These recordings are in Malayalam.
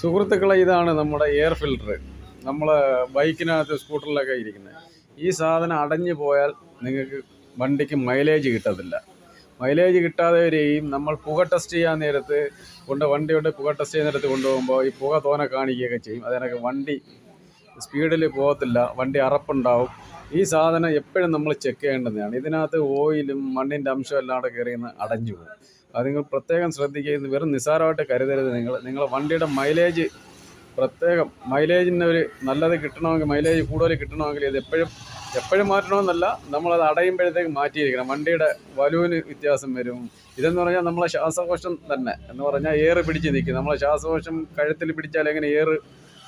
സുഹൃത്തുക്കളെ ഇതാണ് നമ്മുടെ എയർ ഫിൽട്ടർ നമ്മൾ ബൈക്കിനകത്ത് സ്കൂട്ടറിലൊക്കെ ഇരിക്കുന്നത് ഈ സാധനം അടഞ്ഞു പോയാൽ നിങ്ങൾക്ക് വണ്ടിക്ക് മൈലേജ് കിട്ടത്തില്ല. മൈലേജ് കിട്ടാതെ വരികയും നമ്മൾ പുക ടെസ്റ്റ് ചെയ്യാൻ നേരത്ത് കൊണ്ട് വണ്ടിയുടെ പുക ടെസ്റ്റ് ചെയ്യുന്ന നേരത്ത് കൊണ്ടുപോകുമ്പോൾ ഈ പുക തോനെ കാണിക്കുകയൊക്കെ ചെയ്യും. അതിനൊക്കെ വണ്ടി സ്പീഡിൽ പോകത്തില്ല വണ്ടി അറപ്പുണ്ടാവും. ഈ സാധനം എപ്പോഴും നമ്മൾ ചെക്ക് ചെയ്യേണ്ടതാണ്. ഇതിനകത്ത് ഓയിലും മണ്ണിന്റെ അംശം എല്ലാം കൂടെ കയറി നിന്ന് അടഞ്ഞു പോകും. അത് നിങ്ങൾ പ്രത്യേകം ശ്രദ്ധിക്കുക. ഇത് വെറും നിസ്സാരമായിട്ട് കരുതരുത് നിങ്ങൾ. നിങ്ങളെ വണ്ടിയുടെ മൈലേജ് പ്രത്യേകം മൈലേജിന് ഒരു നല്ലത് കിട്ടണമെങ്കിൽ മൈലേജ് കൂടുതൽ കിട്ടണമെങ്കിൽ ഇത് എപ്പോഴും എപ്പോഴും മാറ്റണമെന്നല്ല നമ്മളത് അടയുമ്പോഴത്തേക്ക് മാറ്റിയിരിക്കണം. വണ്ടിയുടെ വലുവിന് വ്യത്യാസം വരും. ഇതെന്ന് പറഞ്ഞാൽ നമ്മളെ ശ്വാസകോശം തന്നെ എന്ന് പറഞ്ഞാൽ ഏറ് പിടിച്ച് നിൽക്കും. നമ്മളെ ശ്വാസകോശം കഴുത്തിൽ പിടിച്ചാൽ എങ്ങനെ ഏറ്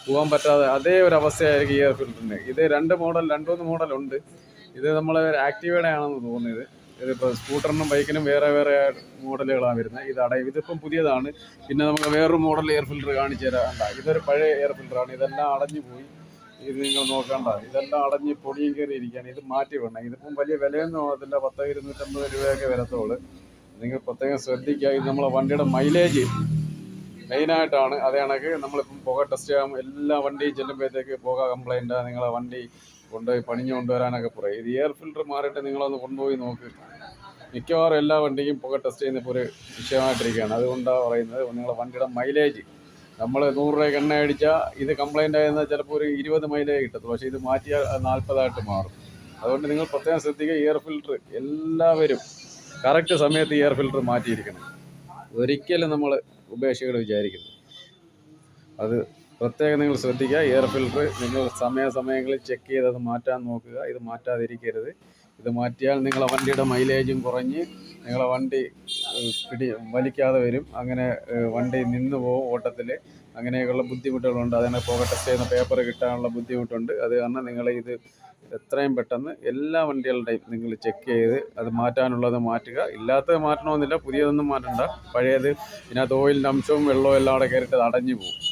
പോകാൻ പറ്റാതെ അതേ ഒരു അവസ്ഥയായിരിക്കും എയർ ഫിൽറ്ററിന്. ഇത് രണ്ട് മോഡൽ രണ്ടുമൂന്ന് മോഡലുണ്ട് ഇത് നമ്മൾ ആക്റ്റീവയുടെ ആണെന്ന് തോന്നുന്നത് ഇതിപ്പോൾ സ്കൂട്ടറിനും ബൈക്കിനും വേറെ വേറെ മോഡലുകളാണ് വരുന്നത്. ഇത് അടയും ഇതിപ്പം പുതിയതാണ്. പിന്നെ നമുക്ക് വേറൊരു മോഡൽ എയർ ഫിൽറ്റർ കാണിച്ചു തരാണ്ട ഇതൊരു പഴയ എയർ ഫിൽറ്ററാണ്. ഇതെല്ലാം അടഞ്ഞു പോയി. ഇത് നിങ്ങൾ നോക്കണ്ട. ഇതെല്ലാം അടഞ്ഞ് പൊടിയും കയറി ഇരിക്കുകയാണ്. ഇത് മാറ്റി വേണം ഇതിപ്പം വലിയ വിലയൊന്നും ആകത്തില്ല പത്ത് ഇരുന്നൂറ്റമ്പത് രൂപയൊക്കെ വരത്തുള്ളൂ. നിങ്ങൾ പ്രത്യേകം ശ്രദ്ധിക്കുക. ഇത് നമ്മളെ വണ്ടിയുടെ മൈലേജ് മെയിനായിട്ടാണ് അതേ കണക്ക് നമ്മളിപ്പം പുക ടെസ്റ്റ് ചെയ്യാൻ എല്ലാ വണ്ടിയും ചെല്ലുമ്പോഴത്തേക്ക് പുക കംപ്ലൈന്റാണ് നിങ്ങളെ വണ്ടി കൊണ്ടുപോയി പണിഞ്ഞു കൊണ്ടുവരാനൊക്കെ പറയും. ഇത് എയർ ഫിൽറ്റർ മാറിയിട്ട് നിങ്ങളൊന്ന് കൊണ്ടുപോയി നോക്ക്. മിക്കവാറും എല്ലാ വണ്ടിക്കും പുക ടെസ്റ്റ് ചെയ്യുന്നപ്പോൾ ഒരു വിഷയമായിട്ടിരിക്കുകയാണ്. അതുകൊണ്ടാണ് പറയുന്നത് നിങ്ങളുടെ വണ്ടിയുടെ മൈലേജ് നമ്മൾ നൂറ് രൂപയ്ക്ക് എണ്ണ അടിച്ചാൽ ഇത് കംപ്ലൈന്റ് ആയിരുന്ന ചിലപ്പോൾ ഒരു ഇരുപത് മൈലേജ് കിട്ടത്തുള്ളൂ. പക്ഷേ ഇത് മാറ്റിയാൽ നാൽപ്പതായിട്ട് മാറും. അതുകൊണ്ട് നിങ്ങൾ പ്രത്യേകം ശ്രദ്ധിക്കുക എയർ ഫിൽറ്റർ എല്ലാവരും കറക്റ്റ് സമയത്ത് എയർ ഫിൽറ്റർ മാറ്റിയിരിക്കണം. ഒരിക്കലും നമ്മൾ ഉപേക്ഷകൾ വിചാരിക്കുന്നു അത് പ്രത്യേകം നിങ്ങൾ ശ്രദ്ധിക്കുക. എയർ ഫിൽറ്റർ നിങ്ങൾ സമയാസമയങ്ങളിൽ ചെക്ക് ചെയ്ത് അത് മാറ്റാൻ നോക്കുക. ഇത് മാറ്റാതിരിക്കരുത്. ഇത് മാറ്റിയാൽ നിങ്ങളെ വണ്ടിയുടെ മൈലേജും കുറഞ്ഞ് നിങ്ങളെ വണ്ടി പിടി വലിക്കാതെ വരും. അങ്ങനെ വണ്ടി നിന്ന് പോകും ഓട്ടത്തിൽ അങ്ങനെയൊക്കെയുള്ള ബുദ്ധിമുട്ടുകളുണ്ട്. അതിനെ പോകട്ടെ ചെയ്യുന്ന പേപ്പർ കിട്ടാനുള്ള ബുദ്ധിമുട്ടുണ്ട്. അത് കാരണം നിങ്ങൾ ഇത് എത്രയും പെട്ടെന്ന് എല്ലാ വണ്ടികളുടെയും നിങ്ങൾ ചെക്ക് ചെയ്ത് അത് മാറ്റാനുള്ളത് മാറ്റുക. ഇല്ലാത്തത് മാറ്റണമെന്നില്ല. പുതിയതൊന്നും മാറ്റണ്ട. പഴയത് ഇതിനകത്ത് ഓയിലിന്റെ അംശവും വെള്ളവും എല്ലാം അവിടെ കയറിയിട്ട് അത് അടഞ്ഞു പോകും.